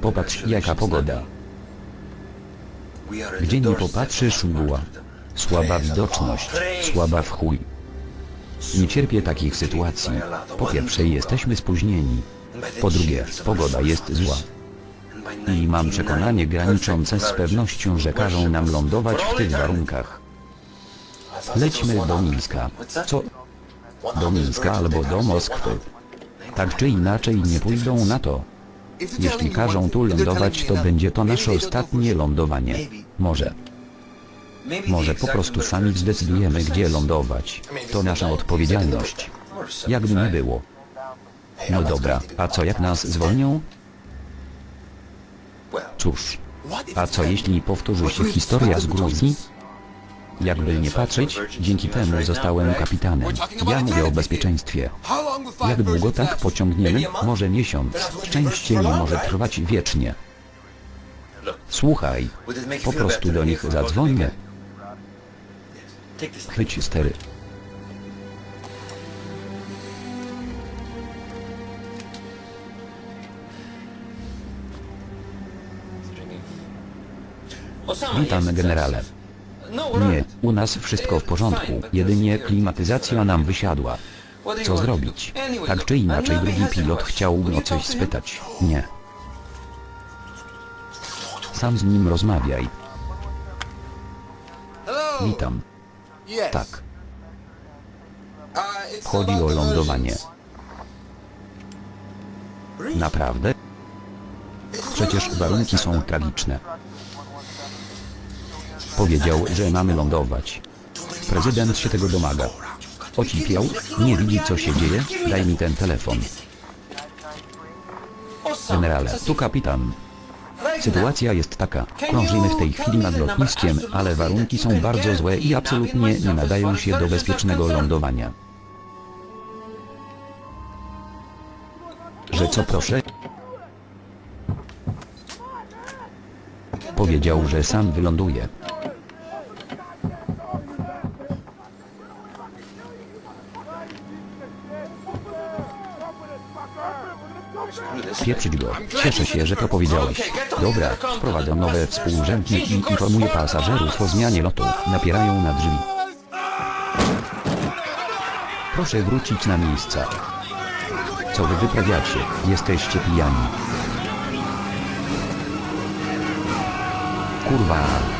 Popatrz jaka pogoda. Gdzie nie popatrzysz mgła. Słaba widoczność, słaba w chuj. Nie cierpię takich sytuacji. Po pierwsze jesteśmy spóźnieni. Po drugie, pogoda jest zła. I mam przekonanie graniczące z pewnością, że każą nam lądować w tych warunkach. Lećmy do Mińska. Co? Do Mińska albo do Moskwy. Tak czy inaczej nie pójdą na to. Jeśli każą tu lądować, to będzie to nasze ostatnie lądowanie. Może. Może po prostu sami zdecydujemy, gdzie lądować. To nasza odpowiedzialność. Jakby nie było. No dobra, a co jak nas zwolnią? Cóż, a co jeśli powtórzy się historia z Gruzji? Jakby nie patrzeć, dzięki temu zostałem kapitanem. Ja mówię o bezpieczeństwie. Jak długo tak pociągniemy? Może miesiąc. Szczęście nie może trwać wiecznie. Słuchaj, po prostu do nich zadzwońmy. Chwyć stery. Witam generale. Nie, u nas wszystko w porządku, jedynie klimatyzacja nam wysiadła. Co zrobić? Tak czy inaczej drugi pilot chciałby o coś spytać. Nie. Sam z nim rozmawiaj. Witam. Tak. Chodzi o lądowanie. Naprawdę? Przecież warunki są tragiczne. Powiedział, że mamy lądować. Prezydent się tego domaga. Ocipiał? Nie widzi co się dzieje? Daj mi ten telefon. Generale, tu kapitan. Sytuacja jest taka. Krążymy w tej chwili nad lotniskiem, ale warunki są bardzo złe i absolutnie nie nadają się do bezpiecznego lądowania. Że co proszę? Powiedział, że sam wyląduje. Pieprzyć go. Cieszę się, że to powiedziałeś. Dobra, wprowadzę nowe współrzędne i informuję pasażerów o zmianie lotu. Napierają na drzwi. Proszę wrócić na miejsca. Co wy wyprawiacie? Jesteście pijani. Kurwa.